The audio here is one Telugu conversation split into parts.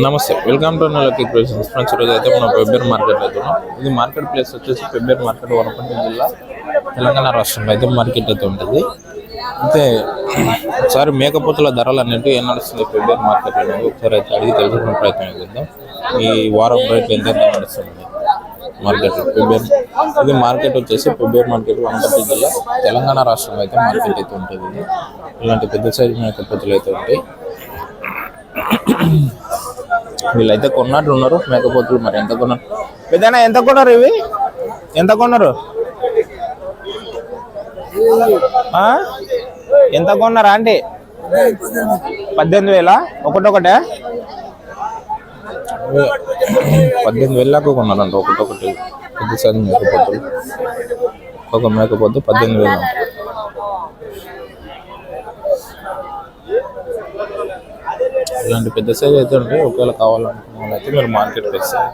నమస్తే welcome to Nalaki creations. Friends ఈరోజు అయితే మనం పెబ్బేర్ మార్కెట్ అవుతున్నాం ఇది మార్కెట్ ప్లేస్ వచ్చేసి పెబ్బేర్ మార్కెట్ వనపర్తి జిల్లా తెలంగాణ రాష్ట్రంలో అయితే మార్కెట్ అయితే ఉంటుంది. అయితే ఒకసారి మేకపోతుల ధరలు అనేవి ఏం నడుస్తుంది పెబ్బేర్ మార్కెట్ అనేది ఒకసారి అయితే అడిగి తెలుసుకునే ప్రయత్నం చేద్దాం. ఈ వారం రేట్లు ఎంత నడుస్తుంది మార్కెట్ పెబ్బేర్ ఇది మార్కెట్ వచ్చేసి పెబ్బేర్ మార్కెట్ వనపర్తి జిల్లా తెలంగాణ రాష్ట్రంలో అయితే మార్కెట్ అయితే ఉంటుంది. ఇది ఇలాంటి పెద్ద సైజు మేకపోతులు అయితే ఉంటాయి. వీళ్ళైతే కొన్నట్లు ఉన్నారు మేకపోతులు మరి ఎంత కొన్నారు? ఏదైనా ఎంత కొన్నారు ఇవి? ఎంత కొన్నారు? ఎంత కొన్నారా ఆంటీ? పద్దెనిమిది వేల? ఒకటొకటే పద్దెనిమిది వేలకు కొన్నారంట ఒకటొకటి పెద్ద సైజు మేకపోతులు. ఒక మేకపోతే పద్దెనిమిది వేలు. ఇలాంటి పెద్ద సైజ్ అయితే ఉంటాయి ఒకవేళ కావాలనుకున్న వాళ్ళైతే మీరు మార్కెట్కి వస్తారు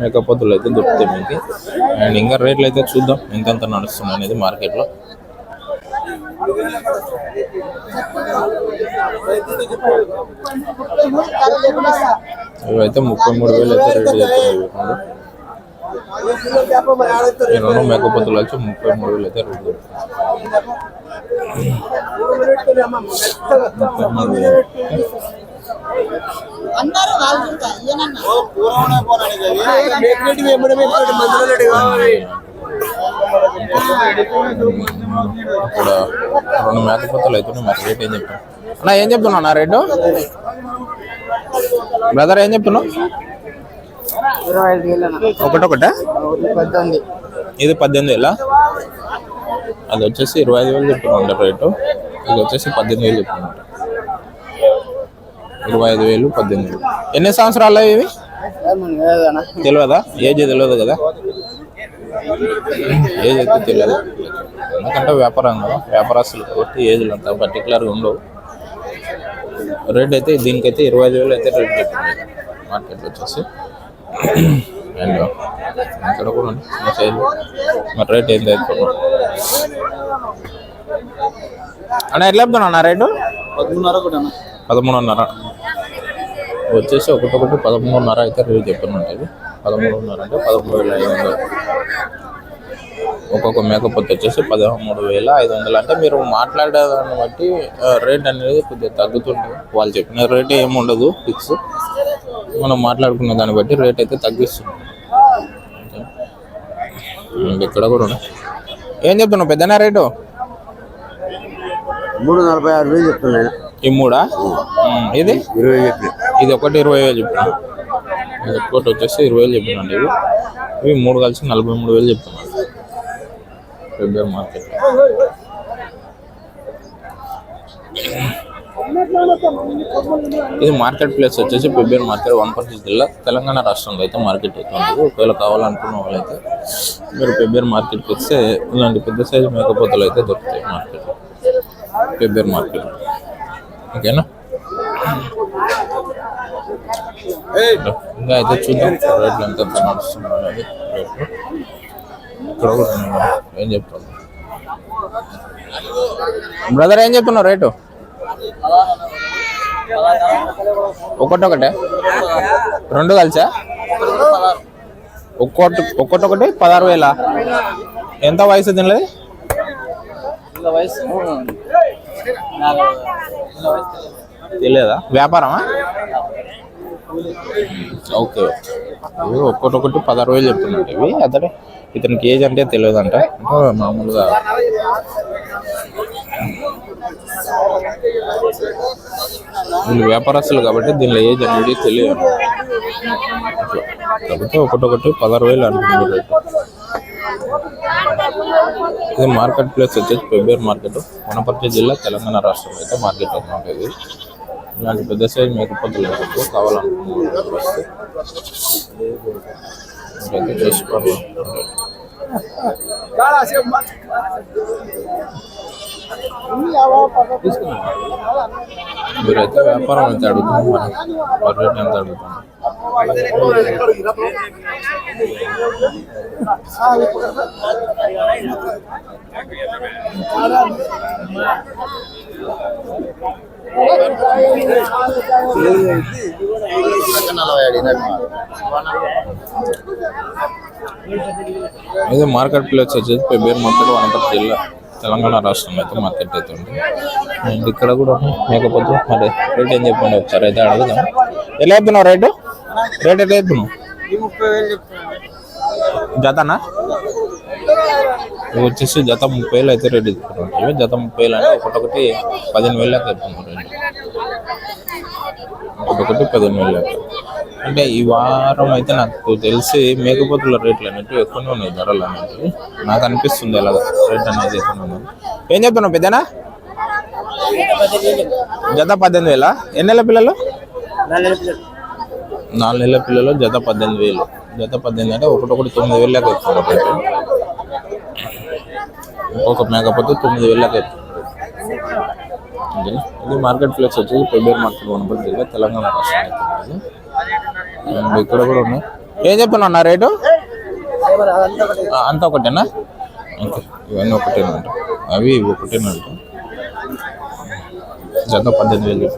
మేకపోతులు అయితే దొరుకుతాయి మీకు. అండ్ ఇంకా రేట్లు అయితే చూద్దాం ఎంతెంత నడుస్తుంది అనేది మార్కెట్లో ఇవైతే ముప్పై మూడు వేలు అయితే రెడీ చెప్తున్నాయి ఈ రెండు మేకపోతులు వచ్చి ముప్పై మూడు వేలు అయితే రేటు చెప్తున్నాయి ముప్పై మూడు వేలు వాళ్ళు ఈయనన్నా ఇక్కడ రెండు మేకపోతలు అయితే మరి రేట్ ఏం చెప్తాను అన్న ఏం చెప్తున్నావు నా రేటు? బ్రదర్ ఏం చెప్తున్నావు? ఇరవై ఐదు వేలు ఒకటొకట? పద్దెనిమిది ఇది పద్దెనిమిది వేల? అది వచ్చేసి ఇరవై ఐదు వేలు చెప్తున్నాడు రేటు. ఇది వచ్చేసి పద్దెనిమిది వేలు చెప్తున్నాడు ఇరవై ఐదు వేలు పద్దెనిమిది వేలు. ఎన్ని సంవత్సరాలు ఇవి? తెలియదా? ఏజ్ తెలియదు కదా? ఏజ్ అయితే తెలియదు. ఎందుకంటే వ్యాపారం వ్యాపారస్తులు కాబట్టి ఏజ్లు అంత పర్టికులర్గా ఉండవు. రేట్ అయితే దీనికైతే ఇరవై ఐదు వేలు అయితే రేట్ చెప్తుంది మార్కెట్ వచ్చేసి. ఇక్కడ కూడా ఉంది. చిన్న సైజు మరి రేట్ ఏంది అన్న ఎట్లా చెప్తున్నా అన్న రేటు? పదమూడున్నర పదమూడున్నర. వచ్చేసి ఒకటొకటి పదమూడున్నర అయితే రేట్ చెప్తున్నట్టు ఇది. పదమూడున్నర అంటే పదమూడు వేల ఐదు వందలు. ఒక్కొక్క మేకపోతే వచ్చేసి పదమూడు వేల ఐదు వందలు. అంటే మీరు మాట్లాడేదాన్ని బట్టి రేట్ అనేది కొద్దిగా తగ్గుతుంటుంది. వాళ్ళు చెప్పిన రేట్ ఏమి ఉండదు ఫిక్స్. మనం మాట్లాడుకున్న దాన్ని బట్టి రేట్ అయితే తగ్గిస్తుంది. ఇంక ఇక్కడ కూడా. ఏం చెప్తున్నావు పెద్దనా రేటు? మూడు నలభై ఆరు వేలు చెప్తున్నాను ఈ మూడా? ఇది? ఇరవై చెప్పి ఇది ఒకటి ఇరవై వేలు చెప్పిన. ఇది ఒక్కటి వచ్చేసి ఇరవై వేలు చెప్పినండి ఇవి. ఇవి మూడు కలిసి నలభై మూడు వేలు చెప్తున్నాను ఫిబ్రవరి మార్కెట్. ఇది మార్కెట్ ప్లేస్ వచ్చేసి ఫిబ్రవరి మార్కెట్ వనపర్తి జిల్లా తెలంగాణ రాష్ట్రంలో అయితే మార్కెట్ అయితే ఉంటుంది. ఒకవేళ కావాలనుకున్న వాళ్ళైతే మీరు ఫిబ్రవరి మార్కెట్కి వస్తే ఇలాంటి పెద్ద సైజు మేకపోతలు అయితే దొరుకుతాయి మార్కెట్లో ఫిబ్రవరి మార్కెట్ ఓకేనా? ఇంకా అయితే చూద్దాం. రేట్లు ఎంత నడుస్తుంది అనేది రేట్లు. ఇక్కడ కూడా. ఏం చెప్తాను బ్రదర్ ఏం చెప్తున్నావు రేటు? ఒకటొకటే? రెండు కలిసా? ఒక్కొక్కటి ఒక్కొక్కటి పదహారు వేల? ఎంత వయసు తినలేదు తెలియదా వ్యాపారమా? ఓకే. ఇవి ఒక్కొక్కటి పదహారు వేలు చెప్తున్నాడు ఇవి. అతడే ఇతనికి ఏజ్ అంటే తెలియదు అంట అంటే మామూలుగా వీళ్ళు వ్యాపారస్తులు కాబట్టి దీనిలో ఏజ్ అనేది తెలియదు. కాబట్టి ఒకటొకటి పదహారు వేలు అంటున్నారు రేటు ఇది మార్కెట్ ప్లేస్ వచ్చేసి ఫిబ్రవరి మార్కెట్. వనపర్తి జిల్లా తెలంగాణ రాష్ట్రంలో అయితే మార్కెట్ అనమాట ఇది ఇలాంటి పెద్ద సైజ్ మేకపోతలు అయితే కావాలనుకుంటున్నారు? వస్తే మీరైతే వ్యాపారం ఎంత అడుగుతున్నారు మరి రేట్ ఎంత అడుగుతున్నారు నలభై మార్కెట్ ప్లేస్ వచ్చేసి పెబ్బేరు మొత్తం వనపర్తి జిల్లా. తెలంగాణ రాష్ట్రం అయితే మార్కెట్ అయితే ఉంది. అండ్ ఇక్కడ కూడా మేకపోతే మరి రేట్ ఏం చెప్పండి ఒకసారి అయితే అడుగుదాం. ఎలా చెప్తున్నావు రేటు? రేట్ ఎట్లా చెప్తున్నావు? జతనా? ఇవి వచ్చేసి జత ముప్పై వేలు అయితే రేట్ ఇవి జత ముప్పై వేలు అంటే ఒకటొకటి పదిహేను వేలు లెక్క చెప్తున్నారు ఒకటొకటి పదిహేను వేలు లెక్క. అంటే ఈ వారం అయితే నాకు తెలిసి మేకపోతుల రేట్లు అనేవి ఎక్కువనే ఉన్నాయి ధరలు అనేవి నాకు అనిపిస్తుంది ఎలా రేట్ అనేది ఎక్కువ ఏం చెప్తున్నావు పెద్దనా? జత పద్దెనిమిది వేల? ఎన్ని నెలల పిల్లలు? నాలుగు నెలల పిల్లలు జత పద్దెనిమిది వేలు. జత పద్దెనిమిది అంటే ఒకటొకటి తొమ్మిది వేలు లెక్క ఎక్కువ రేటు ఇంకొక మేకపోతే తొమ్మిది వేలు లెక్క ఇది మార్కెట్ ప్లేస్ వచ్చి పెబ్బేరు మార్కెట్ వనపర్తి తెలంగాణ రాష్ట్రం అయితే ఇక్కడ కూడా ఉన్నాయి. ఏం చెప్తున్నా అన్న రేటు? అంతా ఒకటేనా? ఓకే ఇవన్నీ ఒకటేనంట అంట. అవి ఇవి ఒకటేనా జత పద్దెనిమిది వేలు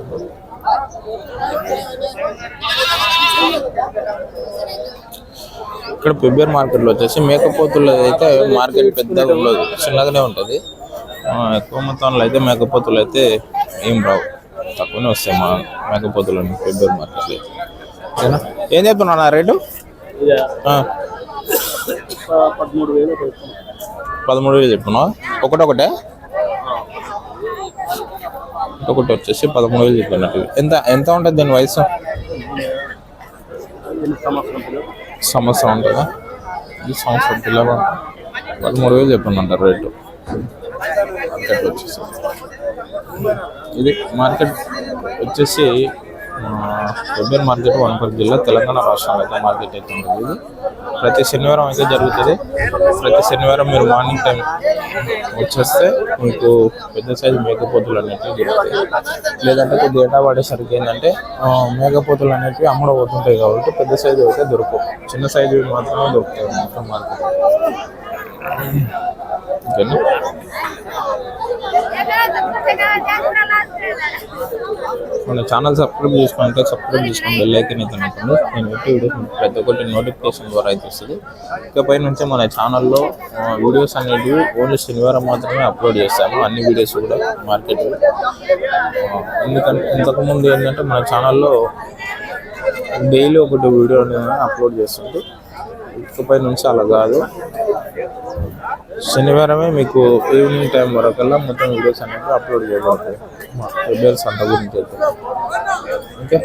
ఇక్కడ పెబ్బేర్ మార్కెట్లో వచ్చేసి మేకపోతులు అయితే మార్కెట్ పెద్దగా ఉండదు చిన్నగానే ఉంటుంది. ఎక్కువ మొత్తంలో అయితే మేకపోతులు అయితే ఏం రావు. తక్కువనే వస్తాయి మా మేకపోతులు పెబ్బేర్ మార్కెట్లో అయితే. ఓకేనా ఏం చెప్తున్నా రేటు? పదమూడు వేలు పదమూడు వేలు చెప్తున్నావు? ఒకటొకటే ఒకటి? వచ్చేసి పదమూడు వేలు చెప్పినట్టు. ఎంత ఎంత ఉంటుంది దీని వయసు? సంవత్సరం ఉంటుందా? ఈ సంవత్సరం పిల్లలు పదమూడు వేలు చెప్పండి రేటు. మార్కెట్ వచ్చేసి. ఇది మార్కెట్ వచ్చేసి వెబ్బేర్ మార్కెట్ వనపర్తి జిల్లా తెలంగాణ రాష్ట్రంలో అయితే మార్కెట్ అయితే ఉంటుంది ఇది ప్రతి శనివారం అయితే జరుగుతుంది. ప్రతి శనివారం మీరు మార్నింగ్ టైం వచ్చేస్తే మీకు పెద్ద సైజు మేకపోతులు అనేటివి దొరుకుతాయి. లేదంటే కొద్ది ఏటా పడేసరికి ఏంటంటే మేకపోతులు అనేవి అమ్ముడబోతుంటాయి కాబట్టి పెద్ద సైజు అయితే దొరకవు. చిన్న సైజు మాత్రమే దొరుకుతాయి మొత్తం మార్కెట్ ఓకేనా? మన ఛానల్ సబ్స్క్రైబ్ చేసుకుంటే సబ్స్క్రైబ్ చేసుకుని బెల్ ఐకన్ అయితే ఉంటుంది. నేను పెట్టి వీడియోస్ ప్రతి ఒక్కటి నోటిఫికేషన్ ద్వారా అయితే వస్తుంది. ఇకపై నుంచి మన ఛానల్లో వీడియోస్ అనేవి ఓన్లీ శనివారం మాత్రమే అప్లోడ్ చేస్తాను అన్ని వీడియోస్ కూడా మార్కెట్ ఎందుకంటే ఇంతకుముందు ఏంటంటే మన ఛానల్లో డైలీ ఒకటి వీడియో అప్లోడ్ చేస్తుంది ఇకపై నుంచి అలా కాదు. శనివారమే మీకు ఈవినింగ్ టైం వరకల్లా మొత్తం వీడియోస్ అనేవి అప్లోడ్ చేయబడతాయి. మా ఫెబ్రవరి సంత గురించి అయితే ఓకే?